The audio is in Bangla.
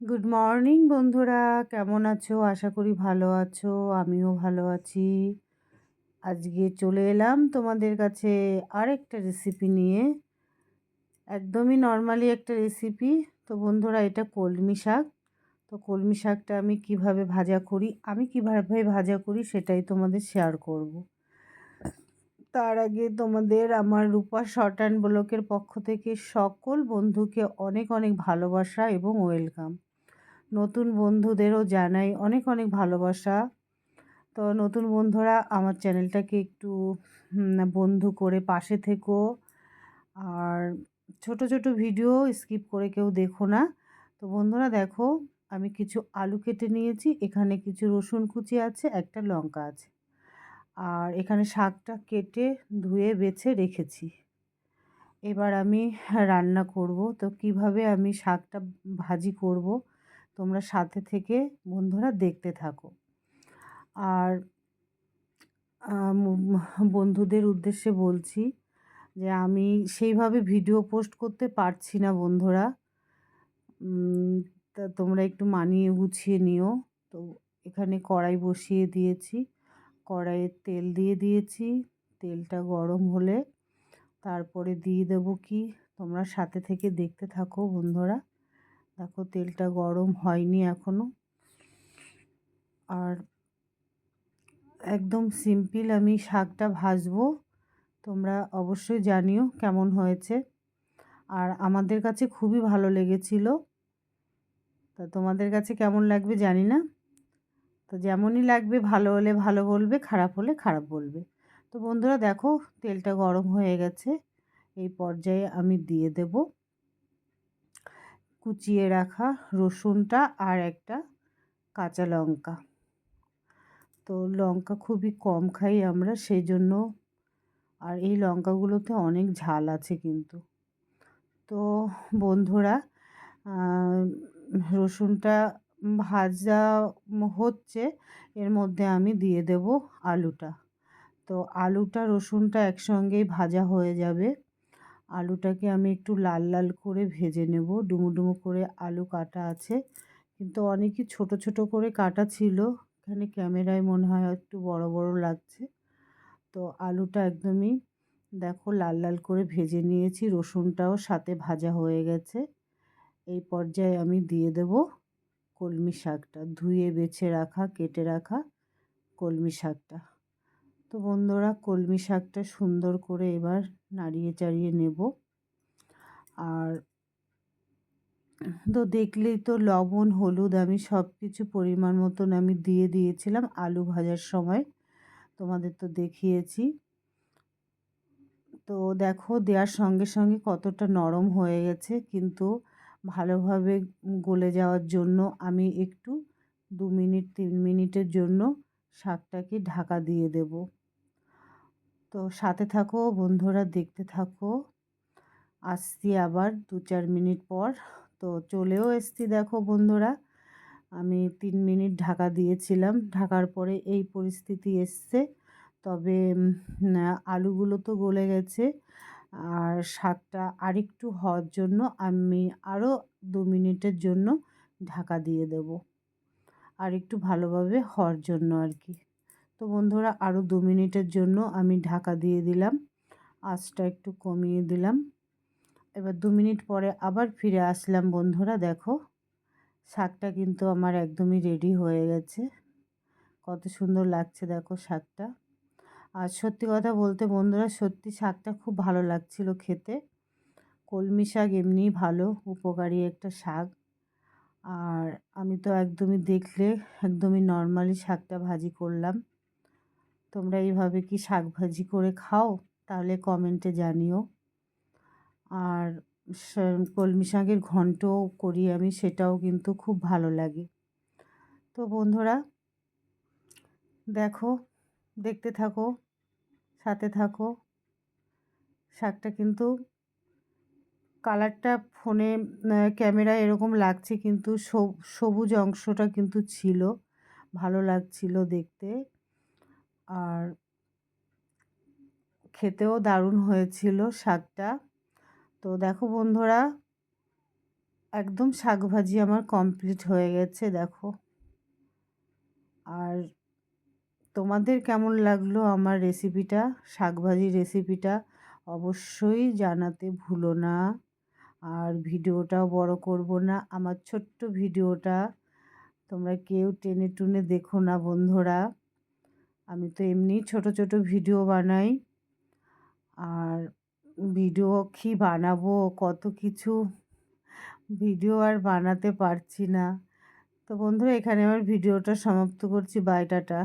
গুড মর্নিং বন্ধুরা। কেমন আছো? আশা করি ভালো আছো। আমিও ভালো আছি। আজকে চলে এলাম তোমাদের কাছে আরেকটা রেসিপি নিয়ে। একদমই নর্মালি একটা রেসিপি তো বন্ধুরা, এটা কলমি শাক। তো কলমি শাকটা আমি কীভাবে ভাজা করি, আমি কীভাবে ভাজা করি সেটাই তোমাদের শেয়ার করব। তার আগে তোমাদের আমার রূপা শর্ট অ্যান্ড ব্লকের পক্ষ থেকে সকল বন্ধুকে অনেক অনেক ভালোবাসা এবং ওয়েলকাম নতুন বন্ধুদেরও জানাই অনেক অনেক ভালোবাসা। তো নতুন বন্ধুরা, আমার চ্যানেলটাকে একটু বন্ধু করে পাশে থেকো। আর ছোট ছোট ভিডিও স্কিপ করে কেউ দেখো না। তো বন্ধুরা, দেখো, আমি কিছু আলু কেটে নিয়েছি। এখানে কিছু রসুন কুচি আছে, একটা লঙ্কা আছে। আর এখানে শাকটা কেটে, ধুয়ে, বেছে রেখেছি। এবার আমি রান্না করব। তো কীভাবে আমি শাকটা ভাজি করব? তোমরা সাথে থেকে বন্ধুরা দেখতে থাকো। আর বন্ধুদের উদ্দেশ্যে বলছি যে আমি সেইভাবে ভিডিও পোস্ট করতে পারছি না বন্ধুরা। তা তোমরা একটু মানিয়ে গুছিয়ে নিও। তো এখানে কড়াই বসিয়ে দিয়েছি। কড়াইয়ে তেল দিয়ে দিয়েছি। তেলটা গরম হলে তারপরে দিয়ে দেবো কি? তোমরা সাথে থেকে দেখতে থাকো বন্ধুরা। দেখো, তেলটা গরম হয়নি এখনও আর একদম সিম্পল আমি শাকটা ভাজবো। তোমরা অবশ্যই জানিও কেমন হয়েছে। আর আমাদের কাছে খুবই ভালো লেগেছিল। তা তোমাদের কাছে কেমন লাগবে জানি না। তো যেমনই লাগবে, ভালো হলে ভালো বলবে, খারাপ হলে খারাপ বলবে। তো বন্ধুরা, দেখো, তেলটা গরম হয়ে গেছে। এই পর্যায়ে আমি দিয়ে দেবো। কুচিয়ে রাখা রসুনটা আর একটা কাঁচা লঙ্কা। তো লঙ্কা খুবই কম খাই আমরা সেই জন্য আর এই লঙ্কাগুলোতে অনেক ঝাল আছে কিন্তু। তো বন্ধুরা রসুনটা ভাজা হচ্ছে, এর মধ্যে আমি দিয়ে দেব আলুটা। তো আলুটা রসুনটা একসঙ্গেই ভাজা হয়ে যাবে। আলুটাকে আমি একটু লাল লাল করে ভেজে নেব। ডুমো ডুমো করে আলু কাটা আছে। কিন্তু অনেকই ছোট ছোট করে কাটা ছিল। এখানে ক্যামেরায় মনে হয় একটু বড় বড় লাগছে। তো আলুটা একদমই দেখো লাল লাল করে ভেজে নিয়েছি। রসুনটাও সাথে ভাজা হয়ে গেছে। এই পর্যায়ে আমি দিয়ে দেব কলমি শাকটা। ধুয়ে বেছে রাখা, কেটে রাখা কলমি শাকটা। তো বন্ধুরা কলমি শাকটা সুন্দর করে এবার নাড়িয়ে চাড়িয়ে নেব। আর তো দেখলেই তো লবণ, হলুদ, আমি সব কিছু পরিমাণ মতন আমি দিয়ে দিয়েছিলাম আলু ভাজার সময়। তোমাদের তো দেখিয়েছি। তো দেখো দেওয়ার সঙ্গে সঙ্গে কতটা নরম হয়ে গেছে, কিন্তু ভালোভাবে গলে যাওয়ার জন্য আমি একটু দু মিনিট, তিন মিনিটের জন্য শাকটাকে ঢাকা দিয়ে দেবো। তো সাথে থাকো, বন্ধুরা দেখতে থাকো। আসছি আবার দু চার মিনিট পর। তো চলেও এসছি দেখো বন্ধুরা। আমি তিন মিনিট ঢাকা দিয়েছিলাম। ঢাকার পরে এই পরিস্থিতি এসছে। তবে আলুগুলো তো গলে গেছে। আর শাকটা আরেকটু হওয়ার জন্য আমি আরও দু মিনিটের জন্য ঢাকা দিয়ে দেব। আর একটু ভালোভাবে হওয়ার জন্য আর কি। তো বন্ধুরা আরও দু মিনিটের জন্য আমি ঢাকা দিয়ে দিলাম। আঁচটা একটু কমিয়ে দিলাম। এবার দু মিনিট পরে আবার ফিরে আসলাম বন্ধুরা, দেখো। শাকটা কিন্তু আমার একদমই রেডি হয়ে গেছে। কত সুন্দর লাগছে দেখো শাকটা। আর সত্যি কথা বলতে বন্ধুরা, সত্যি শাকটা খুব ভালো লাগছিল খেতে। কলমি শাক এমনিই ভালো, উপকারী একটা শাক। আর আমি তো একদমই দেখলে একদমই নর্মালি শাকটা ভাজি করলাম। তোমরা এইভাবে কি শাক ভাজি করে খাও? তাহলে কমেন্টে জানিও। আর কলমি শাকের ঘন্টও করি আমি, সেটাও কিন্তু খুব ভালো লাগে। তো বন্ধুরা, দেখো, দেখতে থাকো, সাথে থাকো। শাকটা কিন্তু কালারটা ফোনে ক্যামেরায় এরকম লাগছে কিন্তু সবুজ অংশটা কিন্তু ছিল। ভালো লাগছিল দেখতে। আর খেতেও দারুণ হয়েছিল শাকটা। তো দেখো বন্ধুরা, একদম শাক ভাজি আমার কমপ্লিট হয়ে গেছে, দেখো। আর তোমাদের কেমন লাগল আমার রেসিপিটা শাক ভাজি রেসিপিটা, অবশ্যই জানাতে ভুলো না। আর ভিডিওটাও বড় করব না, আমার ছোট্ট ভিডিওটা তোমরা কেউ টেনে টুনে দেখো না বন্ধুরা। আমি তো এমনি ছোট ছোট ভিডিও বানাই। আর ভিডিও কী বানাবো, কত কিছু ভিডিও আর বানাতে পারছি না। তো বন্ধুরা, এখানে আমার ভিডিওটা সমাপ্ত করছি। বাইটাটা